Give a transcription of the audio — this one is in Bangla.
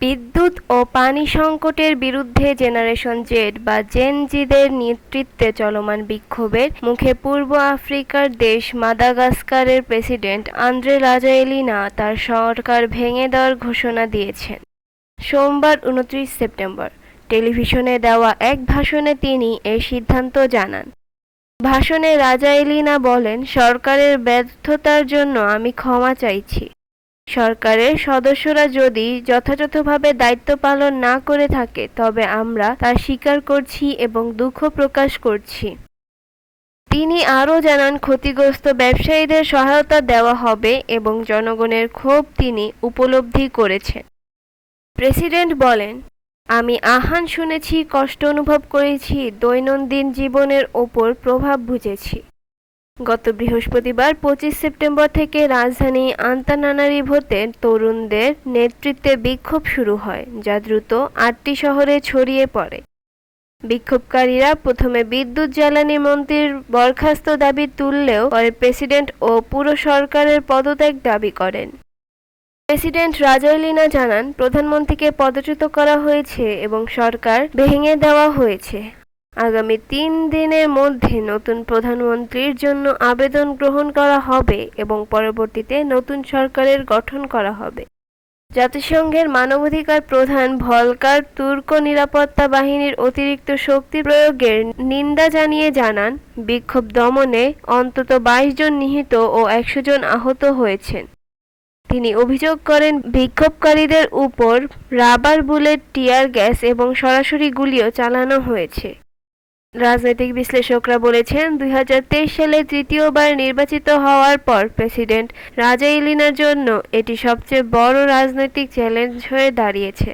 বিদ্যুৎ ও পানি সংকটের বিরুদ্ধে জেনারেশন জেড বা জেন জিদের নেতৃত্বে চলমান বিক্ষোভের মুখে পূর্ব আফ্রিকার দেশ মাদাগাস্কারের প্রেসিডেন্ট আন্দ্রে রাজায়েলিনা তার সরকার ভেঙে দেওয়ার ঘোষণা দিয়েছেন। সোমবার উনত্রিশ সেপ্টেম্বর, টেলিভিশনে দেওয়া এক ভাষণে তিনি এই সিদ্ধান্ত জানান। ভাষণে রাজায়েলিনা বলেন, সরকারের ব্যর্থতার জন্য আমি ক্ষমা চাইছি। সরকারের সদস্যরা যদি যথাযথভাবে দায়িত্ব পালন না করে থাকে, তবে আমরা তা স্বীকার করছি এবং দুঃখ প্রকাশ করছি। তিনি আরও জানান, ক্ষতিগ্রস্ত ব্যবসায়ীদের সহায়তা দেওয়া হবে এবং জনগণের ক্ষোভ তিনি উপলব্ধি করেছেন। প্রেসিডেন্ট বলেন, আমি আহান শুনেছি, কষ্ট অনুভব করেছি, দৈনন্দিন জীবনের ওপর প্রভাব বুঝেছি। গত বৃহস্পতিবার পঁচিশ সেপ্টেম্বর থেকে রাজধানী আন্তানানারিভোতে তরুণদের নেতৃত্বে বিক্ষোভ শুরু হয়, যা দ্রুত আটটি শহরে ছড়িয়ে পড়ে। বিক্ষোভকারীরা প্রথমে বিদ্যুৎ জ্বালানি মন্ত্রীর বরখাস্ত দাবি তুললেও পরে প্রেসিডেন্ট ও পুরো সরকারের পদত্যাগ দাবি করেন। প্রেসিডেন্ট রাজাইলিনা জানান, প্রধানমন্ত্রীকে পদচ্যুত করা হয়েছে এবং সরকার ভেঙে দেওয়া হয়েছে। আগামী তিন দিনের মধ্যে নতুন প্রধানমন্ত্রীর জন্য আবেদন গ্রহণ করা হবে এবং পরবর্তীতে নতুন সরকারের গঠন করা হবে। জাতিসংঘের মানবাধিকার প্রধান ভলকার তুর্ক নিরাপত্তা বাহিনীর অতিরিক্ত শক্তি প্রয়োগের নিন্দা জানিয়ে জানান, বিক্ষোভ দমনে অন্তত বাইশ জন নিহত ও একশো জন আহত হয়েছেন। তিনি অভিযোগ করেন, বিক্ষোভকারীদের উপর রাবার বুলেট, টিয়ার গ্যাস এবং সরাসরি গুলিও চালানো হয়েছে। রাজনৈতিক বিশ্লেষকরা বলেছেন, দুই হাজার তেইশ সালে তৃতীয়বার নির্বাচিত হওয়ার পর প্রেসিডেন্ট রাজা ইলিনার জন্য এটি সবচেয়ে বড় রাজনৈতিক চ্যালেঞ্জ হয়ে দাঁড়িয়েছে।